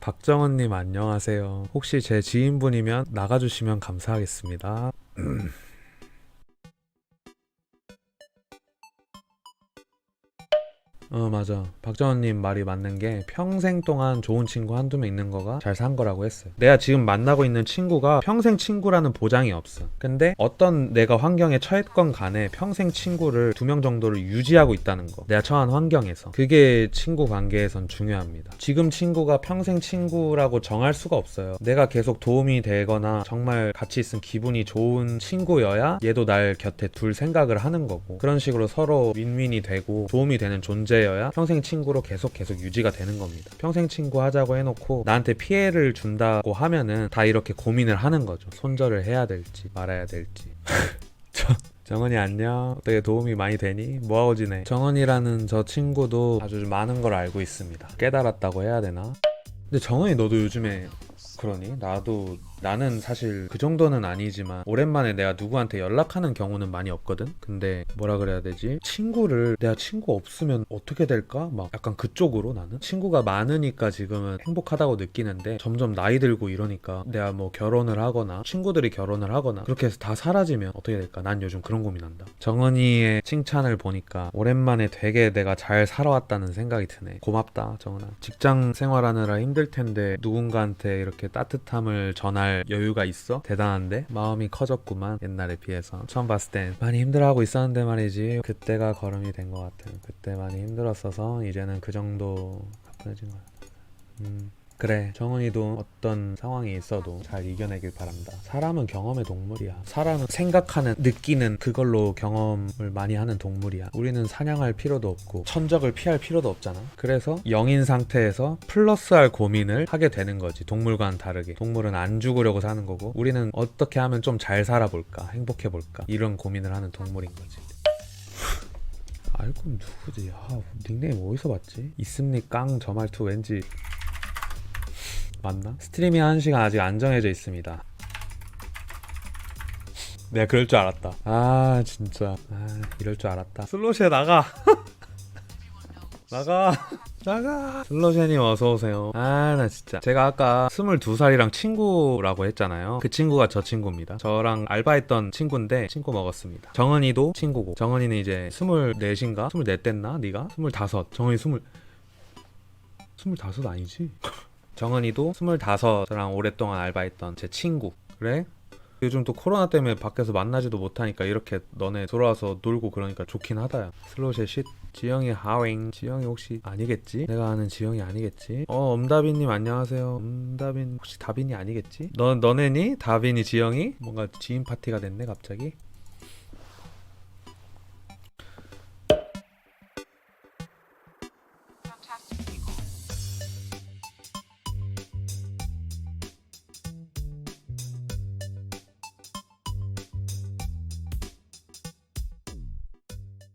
박정은님 안녕하세요. 혹시 제 지인분이면 나가주시면 감사하겠습니다. 어 맞아. 박정원님 말이 맞는 게 평생 동안 좋은 친구 한두 명 있는 거가 잘 산 거라고 했어요. 내가 지금 만나고 있는 친구가 평생 친구라는 보장이 없어. 근데 어떤 내가 환경에 처했건 간에 평생 친구를 두 명 정도를 유지하고 있다는 거. 내가 처한 환경에서. 그게 친구 관계에선 중요합니다. 지금 친구가 평생 친구라고 정할 수가 없어요. 내가 계속 도움이 되거나 정말 같이 있으면 기분이 좋은 친구여야 얘도 날 곁에 둘 생각을 하는 거고. 그런 식으로 서로 윈윈이 되고 도움이 되는 존재 여야 평생 친구로 계속 계속 유지가 되는 겁니다. 평생 친구 하자고 해놓고 나한테 피해를 준다고 하면은 다 이렇게 고민을 하는 거죠. 손절을 해야 될지 말아야 될지. 저- 정은이 안녕. 어떻게 도움이 많이 되니? 뭐하고 지내? 정은이라는 저 친구도 아주 많은 걸 알고 있습니다. 깨달았다고 해야 되나? 근데 정은이 너도 요즘에 그러니? 나도 나는 사실 그 정도는 아니지만 오랜만에 내가 누구한테 연락하는 경우는 많이 없거든. 근데 뭐라 그래야 되지? 친구를 내가 친구 없으면 어떻게 될까? 막 약간 그쪽으로 나는 친구가 많으니까 지금은 행복하다고 느끼는데 점점 나이 들고 이러니까 내가 뭐 결혼을 하거나 친구들이 결혼을 하거나 그렇게 해서 다 사라지면 어떻게 될까? 난 요즘 그런 고민한다. 정은이의 칭찬을 보니까 오랜만에 되게 내가 잘 살아왔다는 생각이 드네. 고맙다, 정은아. 직장 생활하느라 힘들 텐데 누군가한테 이렇게 따뜻함을 전할 여유가 있어? 대단한데? 마음이 커졌구만 옛날에 비해서. 처음 봤을 땐 많이 힘들어하고 있었는데 말이지. 그때가 걸음이 된 것 같아 그때 많이 힘들었어서 이제는 그 정도 가뿐해진 것 같아 음 그래 정은이도 어떤 상황이 있어도 잘 이겨내길 바란다. 사람은 경험의 동물이야. 사람은 생각하는 느끼는 그걸로 경험을 많이 하는 동물이야. 우리는 사냥할 필요도 없고 천적을 피할 필요도 없잖아. 그래서 영인 상태에서 플러스할 고민을 하게 되는 거지 동물과는 다르게. 동물은 안 죽으려고 사는 거고 우리는 어떻게 하면 좀 잘 살아볼까 행복해 볼까 이런 고민을 하는 동물인 거지. 알고 누구지? 아, 닉네임 어디서 봤지? 있습니까? 저 말투 왠지 맞나? 스트리밍 하는 시간 아직 안 정해져 있습니다. 내가 그럴 줄 알았다. 아 진짜 아 이럴 줄 알았다. 슬로시에 나가. 나가. 나가. 슬로시님 어서 오세요. 아 나 진짜 제가 아까 22살이랑 친구라고 했잖아요. 그 친구가 저 친구입니다. 저랑 알바했던 친구인데 친구 먹었습니다. 정은이도 친구고 정은이는 이제 24인가? 24 됐나? 네가? 25. 정은이 20 25 아니지? 정은이도 25 저랑 오랫동안 알바했던 제 친구 그래? 요즘 또 코로나 때문에 밖에서 만나지도 못하니까 이렇게 너네 들어와서 놀고 그러니까 좋긴 하다야 슬롯의 쉿 지영이 하윙 지영이 혹시 아니겠지? 내가 아는 지영이 아니겠지? 어 엄다빈님 안녕하세요 엄다빈 혹시 다빈이 아니겠지? 너 너네니? 다빈이 지영이? 뭔가 지인 파티가 됐네 갑자기